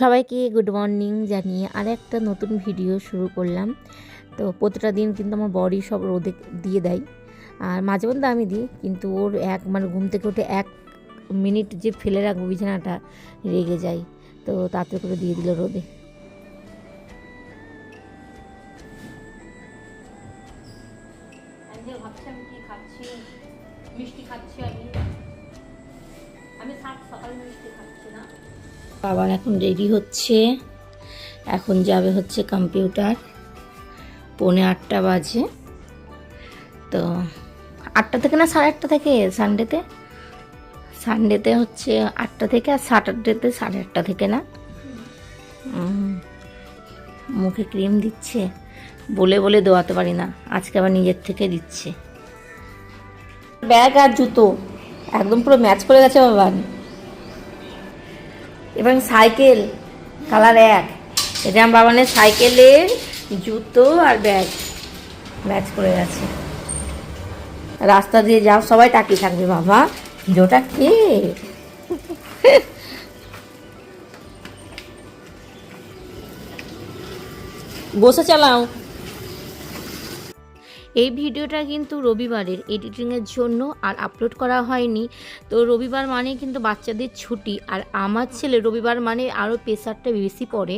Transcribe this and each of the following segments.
সবাইকে good morning জানিয়ে আর একটা নতুন ভিডিও শুরু করলাম। তো প্রতিটা দিন কিন্তু আমার বডি সব রোদে দিয়ে দেয়। আর মাঝে মধ্যে আমি দিই, কিন্তু ওর এক মানে ঘুম থেকে উঠে এক মিনিট যে ফেলে রাখব বিছানাটা রেগে যায়। তো তাতে করে দিয়ে দিল রোদে। মিষ্টি খাচ্ছি আমি। আমি সকালে মিষ্টি খাচ্ছি না। আবার এখন রেডি হচ্ছে। এখন যাবে হচ্ছে কম্পিউটার। পৌনে আটটা বাজে। তো আটটা থেকে না সাড়ে আটটা থেকে সানডেতে? সানডেতে হচ্ছে আটটা থেকে আর স্যাটারডেতে সাড়ে আটটা থেকে না? মুখে ক্রিম দিচ্ছে। বলে বলে দেওয়াতে পারি না। আজকে আবার নিজের থেকে দিচ্ছে। ব্যাগ আর জুতো। একদম পুরো ম্যাচ করে গেছে বাবান এবং সাইকেল, কালার এক। এটা আমার বাবানের সাইকেলের জুতো আর ব্যাগ ম্যাচ করে গেছে। রাস্তা দিয়ে যাও, সবাই তাকিয়ে থাকবে বাবা। হিরোটা কে? বসে চালাও। এই ভিডিওটা কিন্তু রবিবারের এডিটিংয়ের জন্য আর আপলোড করা হয়নি। তো রবিবার মানে কিন্তু বাচ্চাদের ছুটি আর আমার ছেলে রবিবার মানে আরও প্রেশারটা বেশি পড়ে।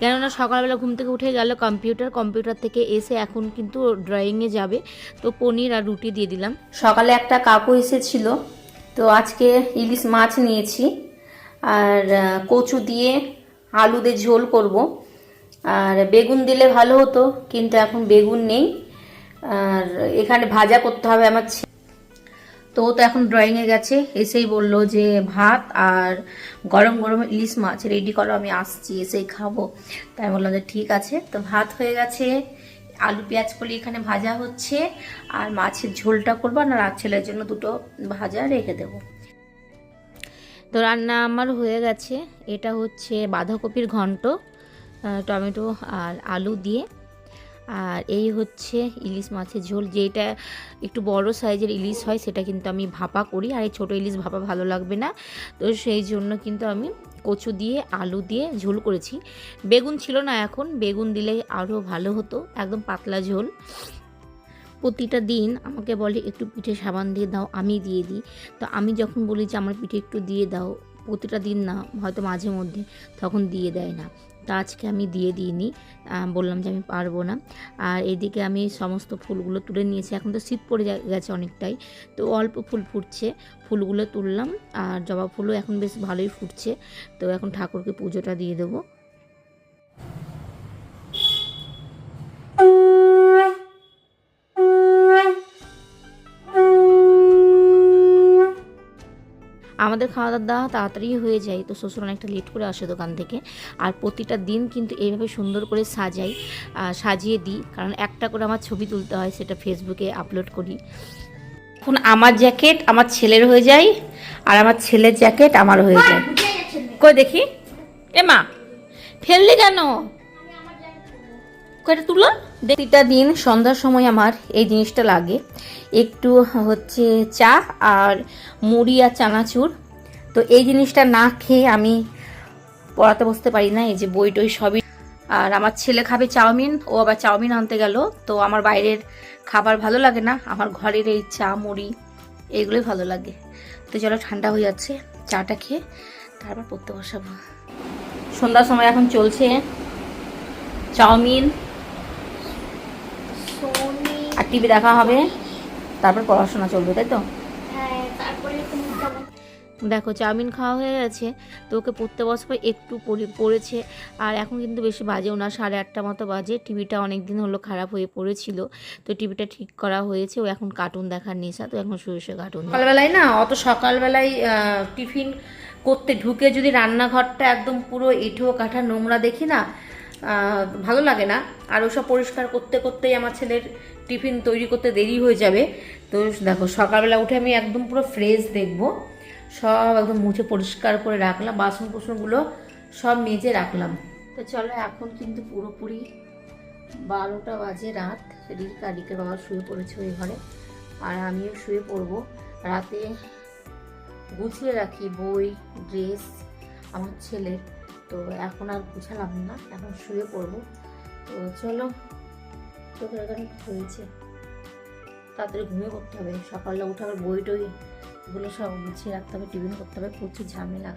কেননা সকালবেলা ঘুম থেকে উঠে গেল কম্পিউটার কম্পিউটার থেকে এসে এখন কিন্তু ড্রয়িংয়ে যাবে। তো পনির আর রুটি দিয়ে দিলাম। সকালে একটা কাকু এসেছিল, তো আজকে ইলিশ মাছ নিয়েছি। আর কচু দিয়ে আলু দিয়ে ঝোল করব। আর, বেগুন দিলে ভালো হতো, কিন্তু এখন বেগুন নেই। আর এখানে ভাজা করতে হবে আমার তো তো এখন ড্রয়িংয়ে গেছে। এসেই বলল যে ভাত আর গরম গরম ইলিশ মাছ রেডি করো, আমি আসছি, এসেই খাব। তাই বললাম যে ঠিক আছে। তো ভাত হয়ে গেছে। আলু, পেঁয়াজ, কলি এখানে ভাজা হচ্ছে। আর মাছের ঝোলটা করব আর রাত ছেলের জন্য দুটো ভাজা রেখে দেবো। তো রান্না আমার হয়ে গেছে। এটা হচ্ছে বাঁধাকপির ঘন্ট টমেটো আর আলু দিয়ে। আর এই হচ্ছে ইলিশ মাছের ঝোল, যেটা একটু বড় সাইজের ইলিশ হয় সেটা কিন্তু আমি ভাপা করি, আর এই ছোটো ইলিশ ভাপা ভালো লাগবে না। তো সেই জন্য কিন্তু আমি কচু দিয়ে, আলু দিয়ে ঝোল করেছি। বেগুন ছিল না এখন, বেগুন দিলে আরও ভালো হতো, একদম পাতলা ঝোল। প্রতিটা দিন আমাকে বলে, একটু পিঠে সাবান দিয়ে দাও, আমি দিয়ে দিই। তো আমি যখন বলি যে, আমার পিঠে একটু দিয়ে দাও, প্রতিটা দিন না, হয়তো মাঝে মধ্যে, তখন দিয়ে দেয় না। তা আজকে আমি দিয়ে দিইনি। বললাম যে আমি পারব না। আর এদিকে আমি সমস্ত ফুলগুলো তুলে নিয়েছি। এখন তো শীত পড়ে গেছে অনেকটাই। তো অল্প ফুল ফুটছে। ফুলগুলো তুললাম। আর জবা ফুলও এখন বেশ ভালোই ফুটছে। তো এখন ঠাকুরকে পুজোটা দিয়ে দেবো। আমাদের খাওয়া দাওয়া তাড়াতাড়ি হয়ে যায় তো শ্বশুর অনেকটা লেট করে আসে দোকান থেকে। আর প্রতিটা দিন কিন্তু এইভাবে সুন্দর করে সাজাই সাজিয়ে দিই। কারণ একটা করে আমার ছবি তুলতে হয় সেটা ফেসবুকে আপলোড করি। এখন আমার জ্যাকেট আমার ছেলের হয়ে যায় আর আমার ছেলের জ্যাকেট আমার হয়ে যায়। কই দেখি? এ মা ফেললি কেন? কয়টা তুলো প্রতিটা দিন সন্ধ্যার সময় আমার এই জিনিসটা লাগে। একটু হচ্ছে চা আর মুড়ি আর চানাচুর। তো এই জিনিসটা না খেয়ে আমি পড়াতে বসতে পারি না, এই যে বই টই সবই। আর আমার ছেলে খাবে চাউমিন, ও আবার চাউমিন আনতে গেল। তো আমার বাইরের খাবার ভালো লাগে না, আমার ঘরের এই চা, মুড়ি এগুলোই ভালো লাগে। তো চলো ঠান্ডা হয়ে যাচ্ছে, চাটা খেয়ে তারপর পড়তে বসাবো। সন্ধ্যার সময় এখন চলছে চাউমিন আর টিভি দেখা হবে। তারপর পড়াশোনা চলবে তাই তো? হ্যাঁ তারপরে দেখো চাউমিন খাওয়া হয়ে গেছে। তো ওকে পড়তে বসবে একটু পড়ে- পড়েছে। আর এখন কিন্তু বেশি বাজেও না সাড়ে আটটা মতো বাজে। টিভিটা অনেক দিন হলো খারাপ হয়ে পড়েছিল। তো টিভিটা ঠিক করা হয়েছে। ও এখন কার্টুন দেখার নেশা তো এখন শুয়ে শুয়ে কার্টুন সকালবেলায় না অত সকালবেলায় টিফিন করতে ঢুকে যদি রান্নাঘরটা একদম পুরো এঁঠো কাঠা নোংরা দেখি না ভালো লাগে না। আর ওসব পরিষ্কার করতে করতেই আমার ছেলের টিফিন তৈরি করতে দেরি হয়ে যাবে। তো দেখো, সকালবেলা উঠে আমি একদম পুরো ফ্রেশ দেখব। সব একদম মুছে পরিষ্কার করে রাখলাম বাসন কুসনগুলো সব মেজে রাখলাম। তো চলো, এখন কিন্তু পুরোপুরি বারোটা বাজে রাত। রিকা, রিকের বাবা শুয়ে পড়েছে ওই ঘরে। আর আমিও শুয়ে পড়ব। রাতে গুছিয়ে রাখি বই, ড্রেস, আমার ছেলের। তো এখন আর গুছালাম না, এখন শুয়ে পড়ব। তো চলো তোদের এখানে হয়েছে। তাড়াতাড়ি ঘুমিয়ে পড়তে হবে। সকালে উঠে আবার বই টই এগুলো সব গুছিয়ে রাখতে হবে, টিফিন করতে হবে, প্রচুর ঝামেলা।